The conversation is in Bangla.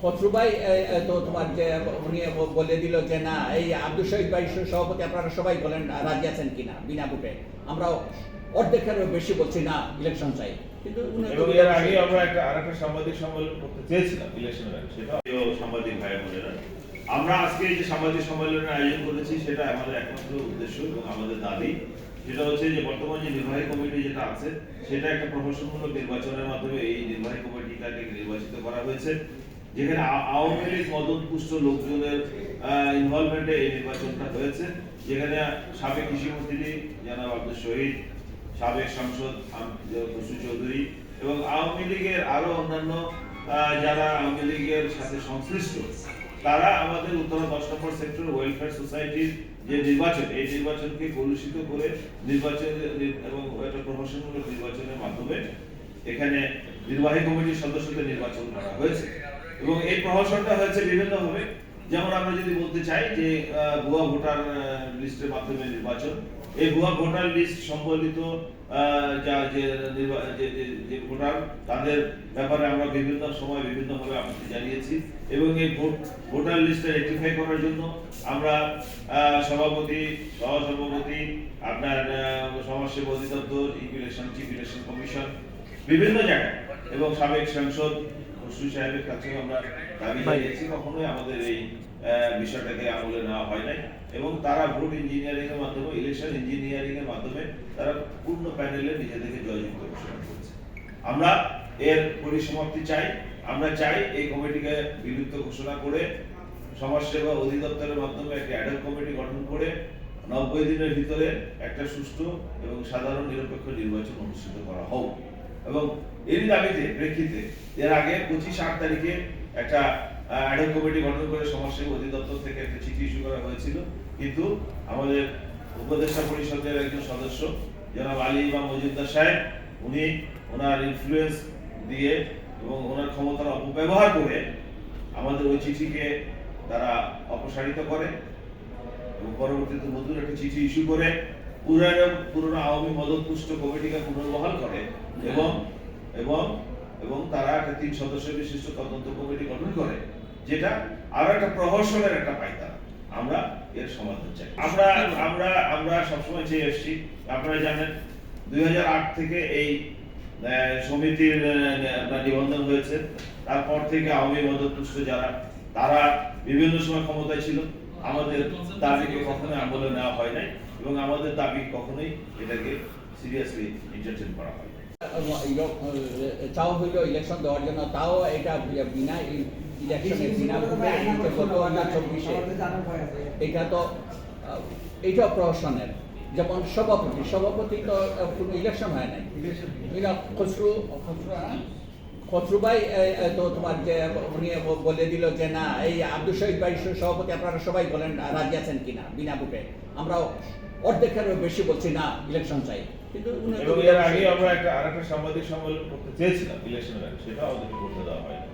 খসরুভাই তো তোমার যে উনি বলে দিল যে না এই আব্দুল শহীদ ভাই সভাপতি আপনারা সবাই বলেন রাজি আছেন কিনা বিনা ভোটে? আমরা অর্ধেকেরও বেশি বলছি না ইলেকশন চাই। কিন্তু উনি তো এবং এর আগে আমরা একটা আরেকটা সাংবাদিক সম্মেলন করতে চেয়েছিলাম ইলেকশনের আগে সেটা সাংবাদিক ভাই বোনেরা আমরা আজকে এই যে সাংবাদিক সম্মেলনের আয়োজন করেছি সেটা আমাদের একমাত্র উদ্দেশ্য এবং আমাদের দাবি। সেটা হচ্ছে যে বর্তমান যে নির্বাহী কমিটি যেটা আছে সেটা একটা নির্বাচনের মাধ্যমে এই নির্বাহী কমিটিটাকে নির্বাচিত করা হয়েছে। যেখানে আওয়ামী লীগ মদতপুষ্ট লোকজনের ইনভলভমেন্টে এই নির্বাচনটা হয়েছে। যেখানে সাবেক কৃষিমন্ত্রী জনাব আব্দুল শহীদ, সাবেক সাংসদ খসরু চৌধুরী এবং আওয়ামী লীগের আরও অন্যান্য যারা আওয়ামী লীগের সাথে সংশ্লিষ্ট, তারা আমাদের উত্তরা দশ নম্বর সেক্টর ওয়েলফেয়ার সোসাইটির যে নির্বাচন, এই নির্বাচনকে কলুষিত করে নির্বাচন এবং একটা প্রহসনমূলক নির্বাচনের মাধ্যমে এখানে নির্বাহী কমিটির সদস্যদের নির্বাচন করা হয়েছে। এবং এই প্রহসনটা হয়েছে বিভিন্নভাবে। যেমন আমরা যদি বলতে চাই যে ভুয়া ভোটার লিস্টের মাধ্যমে নির্বাচন। এই ভুয়া ভোটার লিস্ট সম্বলিত যা যে যে- ভোটার, তাদের ব্যাপারে আমরা বিভিন্ন সময় বিভিন্ন ভাবে আপত্তি জানিয়েছি এবং এই ভোট, ভোটার লিস্টে রেক্টিফাই করার জন্য আমরা সভাপতি, সহসভাপতি, আপনার সমাজসেবা অধিদপ্তর ইলেকশন চিফ ইলেকশন কমিশন, বিভিন্ন জায়গায় এবং সাবেক সাংসদ সাহেবের কাছেও আমরা দাবি জানিয়েছি কখনোই আমাদের এই বিষয়টাকে আমলে নেওয়া হয় নাই। এবং তারা ভোট ইঞ্জিনিয়ারিং এর মাধ্যমে ইলেকশন ইঞ্জিনিয়ারিং এর মাধ্যমে তারা পূর্ণ প্যানেলে নিজেদেরকে জয়যুক্ত ঘোষণা করেছে। আমরা এর পরিসমাপ্তি চাই। আমরা চাই এই কমিটিকে বিলুপ্ত ঘোষণা করে সমাজসেবা অধিদপ্তরের মাধ্যমে একটা অ্যাডল কমিটি গঠন করে নব্বই দিনের ভিতরে একটা সুষ্ঠু এবং সাধারণ নিরপেক্ষ নির্বাচন অনুষ্ঠিত করা হোক। এবং এরই দাবিতে, প্রেক্ষিতে, এর আগে পঁচিশ আট তারিখে একটা অ্যাডল কমিটি গঠন করে সমাজসেবা অধিদপ্তর থেকে একটা চিঠি ইস্যু করা হয়েছিল। কিন্তু আমাদের উপদেষ্টা পরিষদের একজন সদস্য, জনাব আলী ইমাম মজুমদার সাহেব, উনি ওনার ইনফ্লুয়েন্স দিয়ে এবং ওনার ক্ষমতার অপব্যবহার করে আমাদের ওই চিঠিকে তারা অপসারিত করে এবং পরবর্তীতে নতুন একটা চিঠি ইস্যু করে পুরানো, পুরনো আওয়ামী মদতপুষ্ট কমিটিকে পুনর্বহাল করে এবং এবং এবং তারা একটা তিন সদস্য বিশিষ্ট তদন্ত কমিটি গঠন করে, যেটা আরও একটা প্রহসনের একটা পাইতা আমরা এর সমাধান চাই। আমরা আমরা আমরা সবসময় চেয়ে এসেছি, আপনারা জানেন, দুই হাজার আট থেকে এই সমিতির নিবন্ধন হয়েছে। তারপর থেকে আওয়ামী মদতপুষ্ট যারা, তারা বিভিন্ন সময় ক্ষমতায় ছিল। আমাদের দাবিকে কখনোই আমলে নেওয়া হয় নাই এবং আমাদের দাবি কখনোই এটাকে সিরিয়াসলি এন্টারটেন করা হয় চাও হইল ইলেকশন দেওয়ার জন্য তাও এটা বিনা ইলেকশনে বিনা ভোটে এই যে গত চব্বিশে। এটা তো যেমন সভাপতি সভাপতি তো কোনো ইলেকশন হয় নাই। এরা খসরু খসরুভাই তো তোমার যে উনি বলে দিল যে না এই আব্দুল শহীদ ভাই সভাপতি আপনারা সবাই বলেন রাজি আছেন কিনা বিনা ভোটে? আমরা অর্ধেকেরও বেশি বলছি না ইলেকশন চাই। কিন্তু উনি এর আগে আমরা একটা আরেকটা সাংবাদিক সম্মেলন করতে চেয়েছিলাম ইলেকশনের সেটা আমাদেরকে করতে দেওয়া হয়নি।